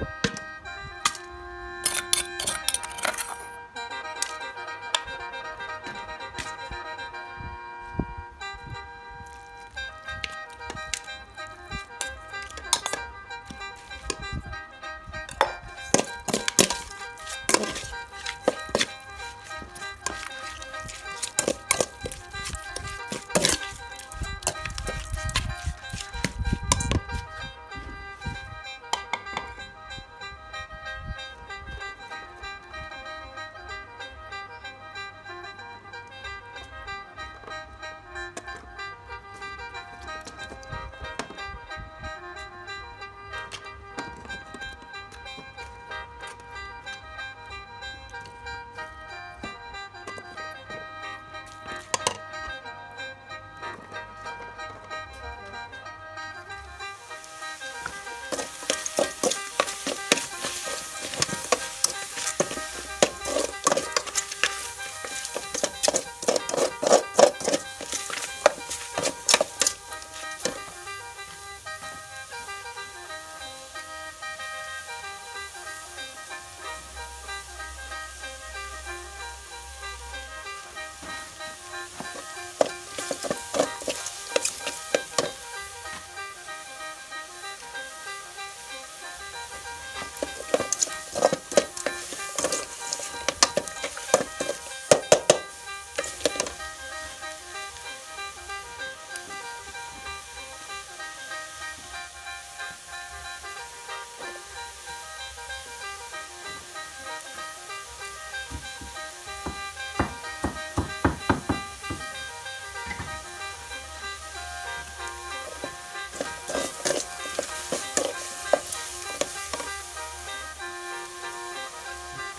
Bye.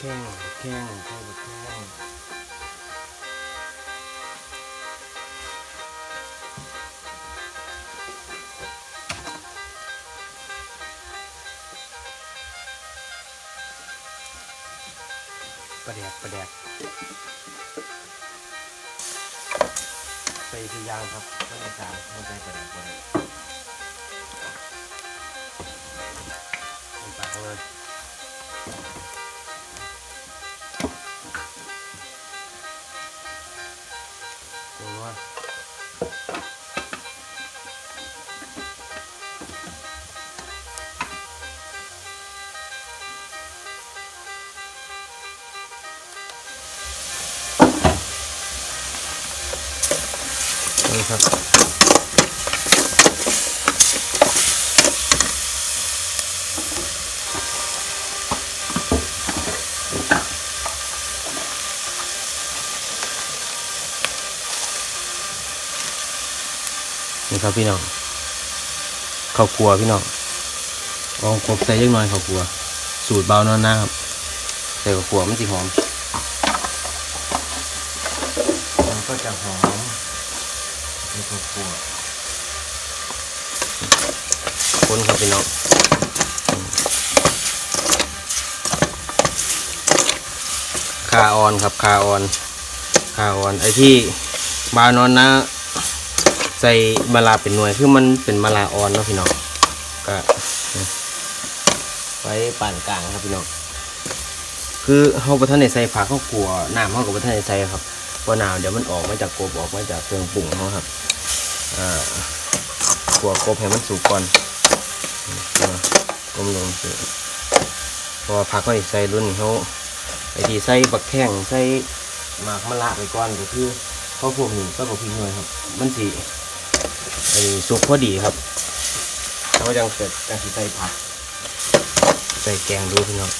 แข้งแข้งใส่บักแข้งประแดกประแดกใส่ทียางครับไม่ได้สามไม่ใส่ประแดกประแดกมันปากเลย นี่ครับ นี่ครับพี่น้องข้าวครัวพี่น้องลองกบใส่เล็กน้อยข้าวครัวสูตรเบานอนนะครับ ใส่ข้าวครัวมันสิหอม มันก็จะหอมในข้าว ครัวคนครับพี่น้องคาออนครับคาออนคาออนไอที่บานอนนะใส่มะลาเป็นหน่วยคือมันเป็นมะลาออนเนาะพี่น้องก็ไว้ป่านกลางครับพี่น้องคือเฮาบ่ทันได้ใส่ผักเฮากลัวน้ำเฮาก็บ่ทันได้ใส่ครับเพราะน้ำเดี๋ยวมันออกมาจากกบออกมาจากเครื่องปรุงเฮาครับ อ่ากลัวกบให้มันสุกก่อนกลมลงสิเพราะว่าผักเฮาใส่รุ่นเฮาไอที่ใส่บักแข้งใส่หมากมะละไปก่อนก็คือเพราะพวกนี้ก็บ่พริกหน่วยครับ มันสิไอ้ซุปพอดีครับแล้วก็ยังเสร็จยังใส่ผัก ใส่แกงดูพี่น้อง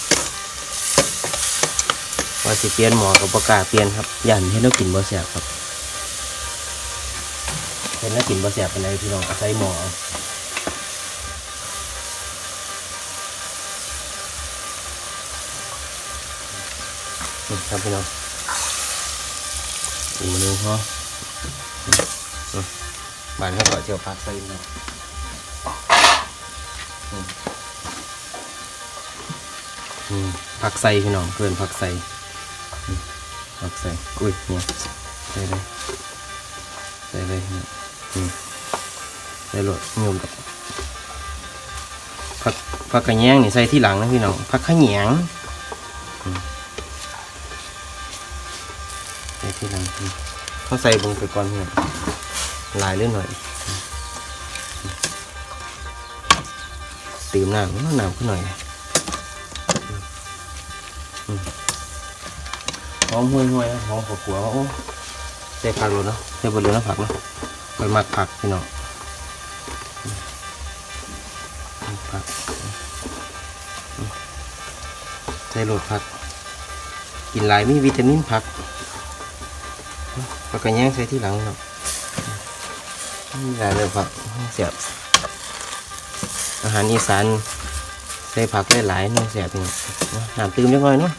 ว่าสิเปลี่ยนหมอกับประกล้าเปลี่ยนครับยันให้เรากินบ่แสบครับ เห็นแล้วกินบ่แสบเป็นไรพี่น้องอาศัยหมอเอานี่ครับพี่น้องอีกมือนึงพอบานเขาก็เจียวผักใส่เนาะอืมอืมผักใส่พี่น้องเกินผักใส่ผักใส่อุ้ยเนี่ยใส่เลยใส่เลยเนี่ย ใส่โหลดโยมกับผักผักกระแยงนี่ใส่ที่หลังนะพี่น้องผักขะแยงใส่ที่หลังเขาใส่บงไปก่อนพี่น้องลายเลื่อนหน่อยตื่มน้ำน้ำขึ้นหน่อยมหอมห่วยห่วยๆหอมขัวขัวโอ้ใส่ผักเลยเนาะใส่บนเรือนะผักเนาะ ไปมักผักพี่น้องผักใส่โหลดผัก กินหลายมีวิตามินผักแล้วก็แย่งใส่ที่หลังเนาะได้เลยผักเสียบอาหารอีสานใส่ผักหลายๆนี่เสียบนี่น้ำตื้มจังเลยเนาะ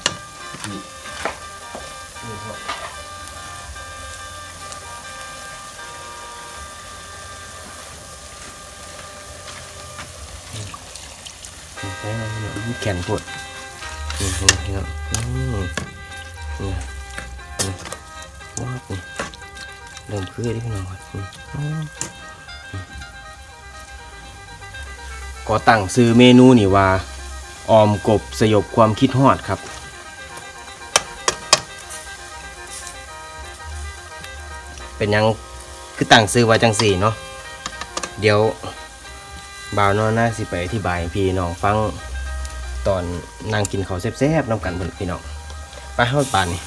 แข็งปวดนี่นี่นี่อืมนี่นี่ว้าวนี่เริ่มคือที่พี่น้องครับอืมก็ตั้งซื้อเมนูนี่ว่าออมกบสยบความคิดฮอดครับเป็นยังคือตั้งซื้อว่าจังสี่เนาะเดี๋ยวบ่าวนอนหน้าสิไปอธิบายพี่น้องฟัง ตอนนั่งกินข้าวแซ่บๆน้ำกันพุ่นพี่น้องไปเข้าป่านนี่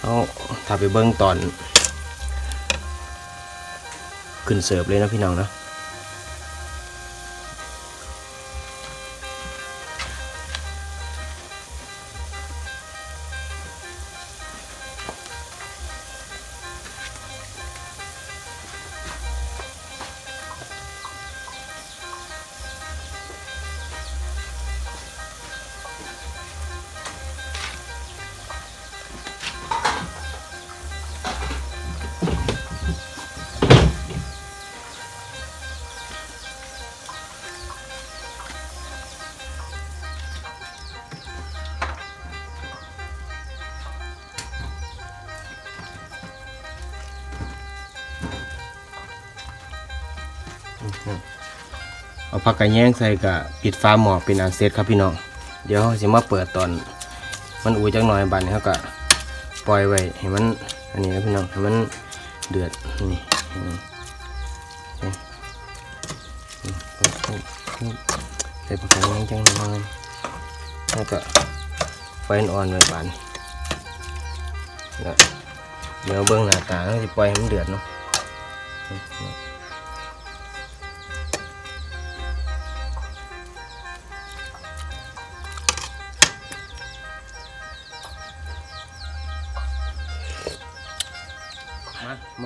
เขาถ้าไปเบิ้งตอน ขึ้นเสิร์ฟเลยนะพี่น้องเนาะ ผักกระแยงใส่กับปิดฟ้าหม้อเป็นอันเสร็จครับพี่น้อง เดี๋ยวเราจะมาเปิดตอน มันอุ่ยจักหน่อยบัดนเขาก็ปล่อยไว้ให้มันอันนี้นะพี่น้องให้มันเดือดนี่ใส่ผักกระแยงจังหน่อยแล้วก็ไฟอ่อนไว้บานเดี๋ยวเบื้องหน้าตาเราจะปล่อยให้มันเดือดเนาะ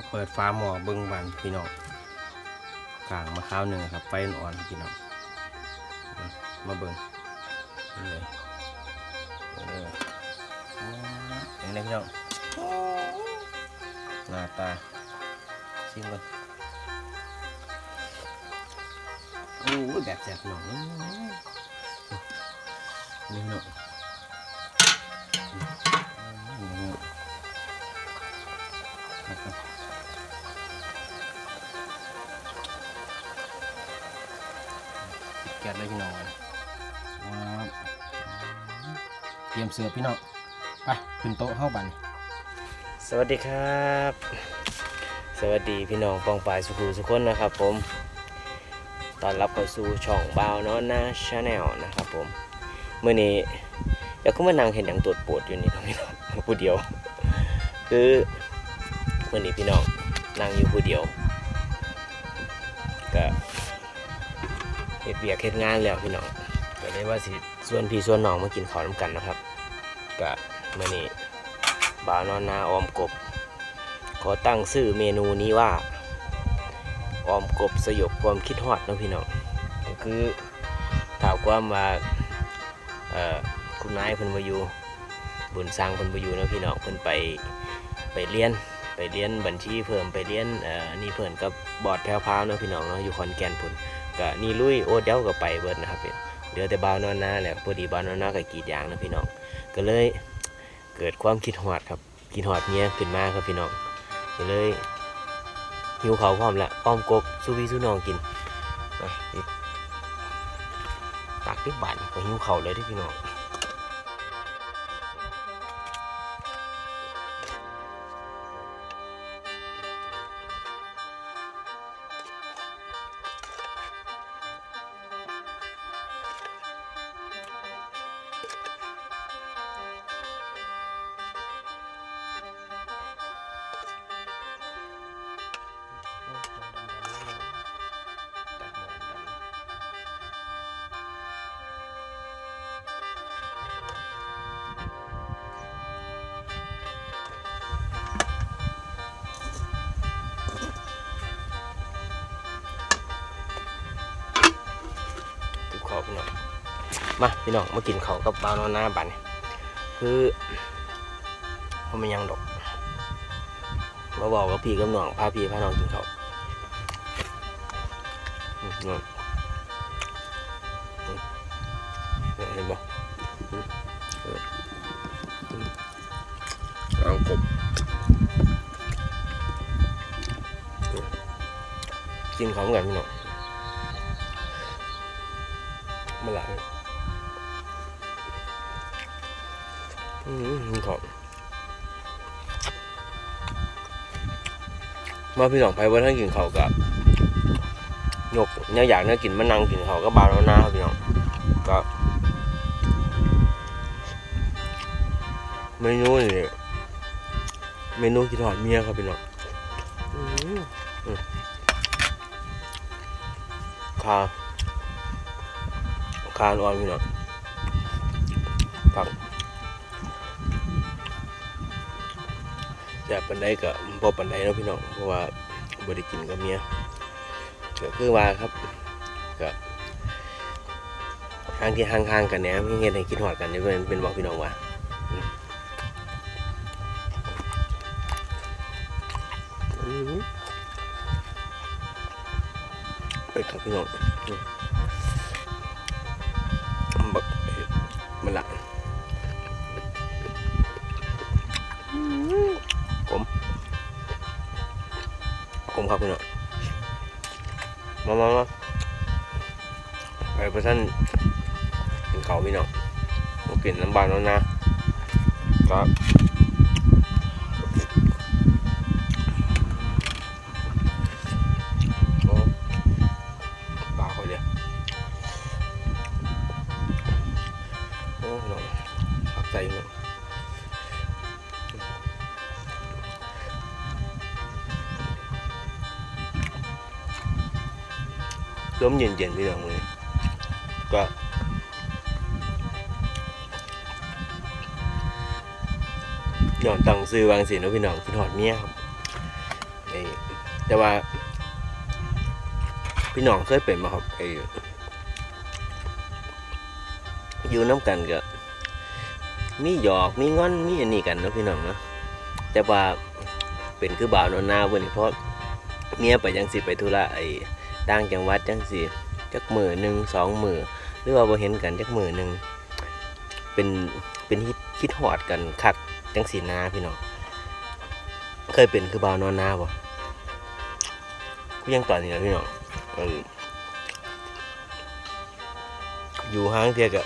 เปิดฟ้าหมอเบิ้งบานพี่น้องกลางมะข้าวหนึ่งครับไฟอ่อนพี่น้องมาเบิ้งเลยเออเห็นไหมพี่น้องหน้าตาชิมกันโอ้แบบแซ่บหนอยนี่พี่น้อง มเสือพี่น้องไปขึ้นโต๊ะเข้าบันสวัสดีครับ สวัสดีพี่น้องปองปายสุขุสุขคนนะครับ ผมตอนรับเข้าสู่ช่องบ่าวนอนนาชาแนลนะครับผมเมื่อนี้อยากขึ้มานั่งเห็นอย่างตรวจปวดอยู่นี่ครับพี่น้องผู้เดียว คือเมื่อนี้พี่น้องนั่งอยู่ผู้เดียวก็เฮ็ดเบียกเฮ็ดงานแล้วพี่น้องก็เลยว่าสิส่วนพี่ส่วนน้องมากินข้าวน้ำกันนะครับ ก็มื้อนี้บาวนอนนาออมกบ ขอตั้งชื่อเมนูนี้ว่า ออมกบสยบความคิดฮอดนะพี่น้องก็คือถามความว่าคุณนายเพิ่นบ่อยู่บุญสร้างเพิ่นบ่อยู่นะพี่น้องเพิ่นไปไปเรียนไปเรียนบัญชีเพิ่มไปเรียนนี่เพิ่นกับบอร์ดแพรวพาวนะพี่น้องเนาะอยู่ขอนแก่นพุ่นก็นี่ลุยโอดเดวก็ไปเบิดนะครับเพี่เหลือแต่บาวนอนนาแหละพอดีบาวนอนนาก็กีดยางนะพี่น้อง ก็เลยเกิดความคิดหอดครับคิดหอดเนี้ยขึ้นมาครับพี่น้องก็เลยหิวเขาพร้อมละอ้อมกบสู้พี่สู้น้องกินตักที่บ้านก็หิวเขาเลยที่พี่น้อง มาพี่น้องมากินข้าวกับบ่าวนอนนาบ้านนี่คือผมไม่ยังดอก มาบอกกับพี่กับน้องพาพี่พาน้องกินข้าวอืมน้องอืมเนี่ยเห็นบ่อืมเอออืมเอากบอืมกินของกันพี่น้องมาหลา ขอบมาพี่น้องไปว่าท่านกินเขาวกับยกเนี่ยอยากเนี่ยกินมะนังกินเขาวก็บาวแล้วนะครับพี่น้องก็เมนูนี่เมนูกินหอดเมียครับพี่น้องอืมอืมคาคานอ่อนพี่น้องผัก แต่ปันไดก็บ่ปันไดเนาะพี่น้องเพราะว่าบ่ได้กินกับเมียก็คือว่าครับก็ทางที่ห่างๆกันแหนมเฮ็ดให้คิดฮอดกันนี่เป็นเป็นบอกพี่น้องว่าไปครับพี่น้อง คมครับพี่น้องมามามาไปเพื่อนกินเขาพี่น้องมากินน้ำบานแล้วนะครับ มเย็นๆพี่น้องเลยก็ย้อนตังซื้อวางสิเนะพี่น้องพี่หอดเมียครับไอ้แต่ว่า พี่น้องเคยเป็นมาครับไออยู่น้ำกันก็มีหยอกมีงอนมีอันนี้กันนะพี่น้องนะแต่ว่าเป็นคือบ่าวนอนนาเว้ยนี่เพราะเมียไปจังสิไปธุระไอ้ ต่างจังหวัดจังสิจักมือหนึ่งสองมือหรือว่าบ่เห็นกันจักมือหนึ่งเป็นเป็นคิดคิดหอดกันคักจังสีนาพี่น้องเคยเป็นคือบ่าวนอนนาบ่ก็ยังตอนนี้นะพี่น้องอยู่ห้างเทียกะ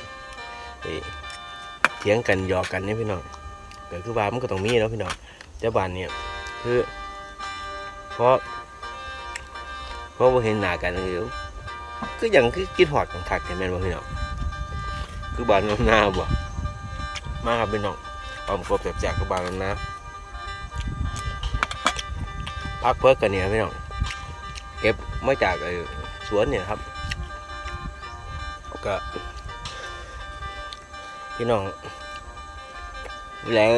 เอ้ยเถียงกันหยอกกันเนี่ยพี่น้องแต่คือว่ามันก็ต้องมีเนาะพี่น้องเจ้าบ้านเนี่ยคือเพราะ เพราะว่าเห็นหน้ากันอยู่ก็ยังคือคิดหอดกันคักแต่แม่นบ่พี่น้องคือบานนอนนาบ่มาครับพี่น้องออมกบแจกๆกับบางนะพักเพิกกันเนี่ยพี่น้องเก็บมาจากไอ้สวนเนี่ยครับก็พี่น้องแล้ว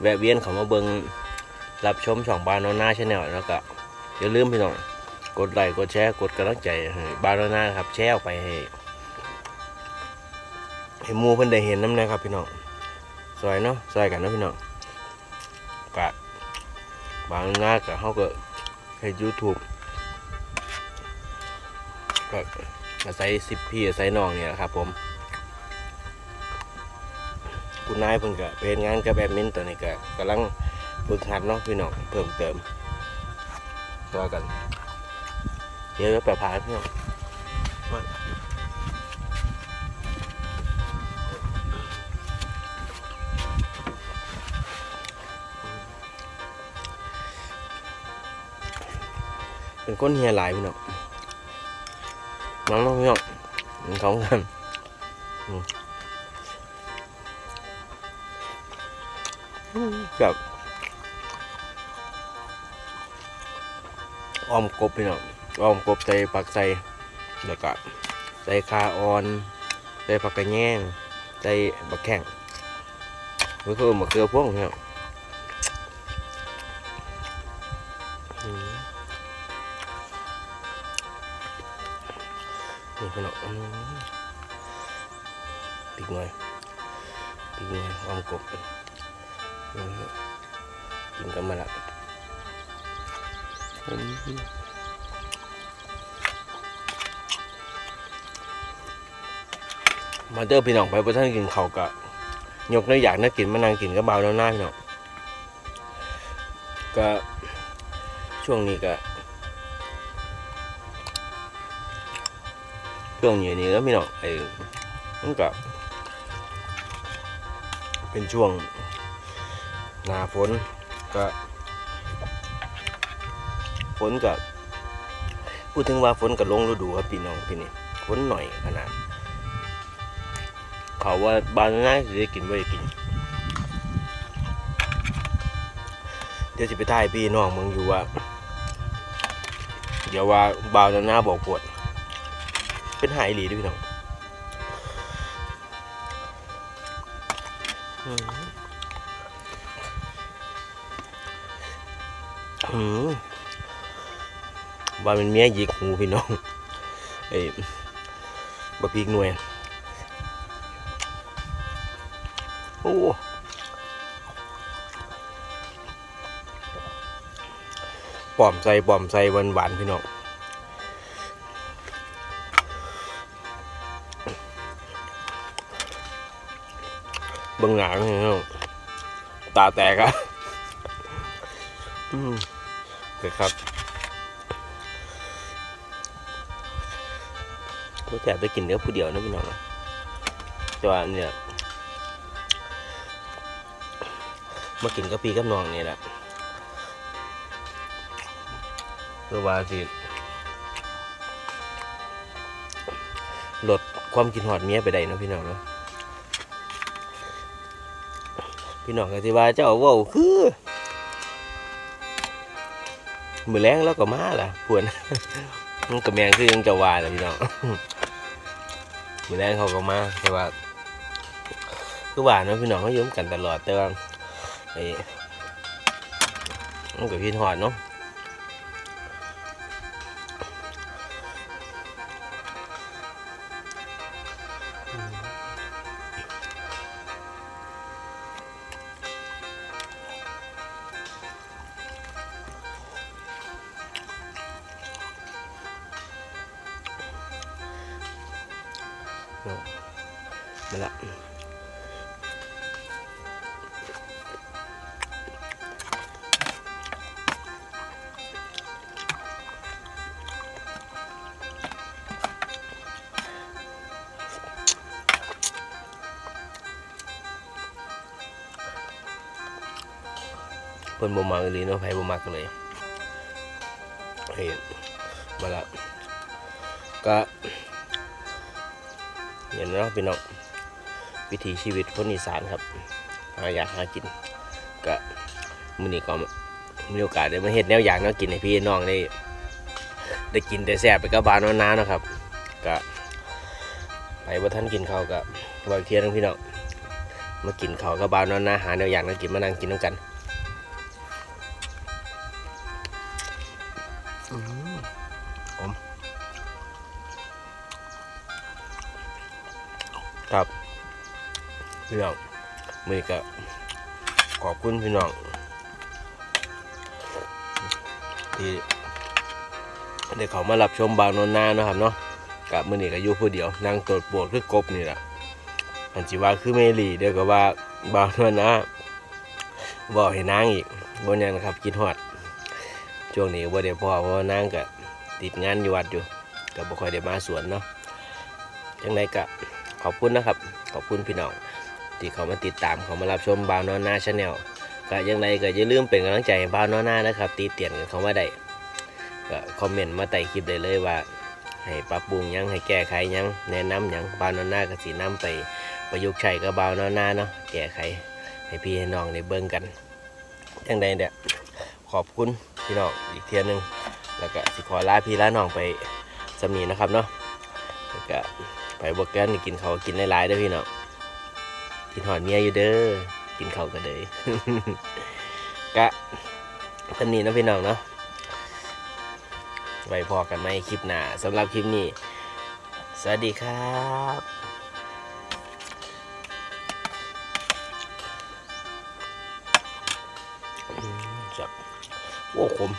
แวะเวียนเขามาเบิง รับชมช่องบานนนนาชาแนลแล้วก็อย่าลืมพี่น้องกดไลค์กดแชร์กดกำลังใจให้บานนนนาครับแชร์ออกไปให้ให้มูเพิ่นได้เห็นน้ำนะครับพี่น้องซอยเนาะซอยกันนะพี่น้องกะบางงานกะเขาก็ให้ YouTube ก็อาศัยสิบพี่อาศัยน้องเนี่ยแหละครับผมคุณนายเพิ่นก็เป็นงานกับแอดมินตอนนี้ก็กำลัง ฝึกหัดเนาะพี่น้องเพิ่มเติมซอยกัน เดี๋ยวจะไปพาพี่น้องเป็นก้นเฮียหลายพี่น้องน้องน้องพี่น้องมันท้องกันอืมแบบ ออมกบพี่น้องออมกบใส่ผักใส่แล้วก็ใส่คาออนใส่ผักกระแยงใส่บักแข้งหรือคือมะเขือพวงพี่น้องนี่พี่น้องปีกหน่อยปีกหน่อยอ้อมกบมกินกันมาละอื มาเด้อพี่น้องไปพระท่านกินเขากะยกน้อยอยากนื้อกินมานั่งกินก็เบาแล้วหน้าพี่น้องก็ช่วงนี้ก็ช่วงนี้นี่ก็พี่น้องไอ้มันก็เป็นช่วงหน้าฝนก็ ฝนก็พูดถึงว่าฝนก็ลงฤดูครับพี่น้องพี่นี่ฝนหน่อยขนาด เขาว่าบานน่าจะได้กินไม่ได้กิน เดี๋ยวจะไปถ่ายพี่น้องเมึงอยู่ว่า เดี๋ยวว่าบาวหน้าบอกปวด เป็นหายหลีด้วยพี่น้องอืมอืม ว่าเป็นเมียหยิกหูพี่น้องไอ้บะพีกหน่วยโอ้ปอมใส่ปอมใส่หวานหวานพี่น้องเบิ่งหนังนี่เนาะตาแตกอะอืมเกิดครับ บ่แซ่บได้กินเนื้อผู้เดียวนะพี่น้องนะแต่ว่าเนี่ยมากินกับพี่กับน้องนี่แหละคือว่าสิลดความกินหอดเมียไปได้นะพี่น้องนะพี่น้องก็สิว่าเจ้าว้าคือมือแรงแล้วก็มาล่ะพวนมันกระแมงคือยังจะวายเลยพี่น้อง มือแรงเขาก็มาแต่ว่าคือว่านนาะพี่น้องเขายุ่มกันตลอดแต่ว่าไอ้มันกับพี่หอดเนาะ เพิ่นบ่มักอีหลีเนาะไผบ่มักเลยเฮ้ยมาละก็เห็นเนาะพี่น้องวิถีชีวิตคนอีสานครับหาอยากหากินก็มื้อนี้ก็มีโอกาสได้มาเฮ็ดแนวอย่างแนวกินให้พี่น้องได้ได้กินได้แซ่บไปกับบานนานๆเนาะครับก็ไปบ่ทันกินข้าวก็ว่าอีกเที่ยหนึงพี่น้องมากินข้าวกับบานนานๆหาแนวอย่างแนวกินมานั่งกินน้ำกัน ครับพี่น้องมือก็ขอบคุณพี่น้องที่ได้เขามารับชมบางนนนานะครับเนาะกับมือนี้ก็อยู่ผู้เดียวนั่งตรวจปวดคือกบนี่แหละอันจิว่าคือเมลีเดียวก็ว่าบางนนนาบอกให้นางอีกบนยังนะครับคิดฮอดช่วงนี้ว่าได้พ่อเพราะว่านางก็ติดงานอยู่วัดอยู่ก็บ่ค่อยได้มาสวนเนาะจังไดก็ ขอบคุณนะครับ ขอบคุณพี่น้องที่เขามาติดตามเขามารับชมบาวนอนนาชาแนลก็ยังไงก็อย่าลืมเป็นกำลังใจให้บาวนอนนานะครับ ตีเตียนกันเขามาได้ก็คอมเมนต์มาใต้คลิปได้เลยว่า ให้ปรับปรุงยังให้แก้ไขยังแนะนำยังบาวนอนนาก็สินํไปประยุกต์ใช้กับบาวนอนนาเนาะแก้ไขให้พี่ให้น้องได้เบิ่งกันจังใดเนี่ยขอบคุณพี่น้องอีกเทียหนึงแล้วก็สิขอลาพี่ลาน้องไปสำนีนะครับเนาะแล้วก็ ไปบวกกันกินเขากินหลายๆเด้อพี่เน้องกินหอดเมียอยู่เด้อกินเขากันเลยกะสำนีนะพี่น้องเนาะไว้พอกันไหมคลิปหน้าสำหรับคลิปนี้ สวัสดีครับจับโอ้คม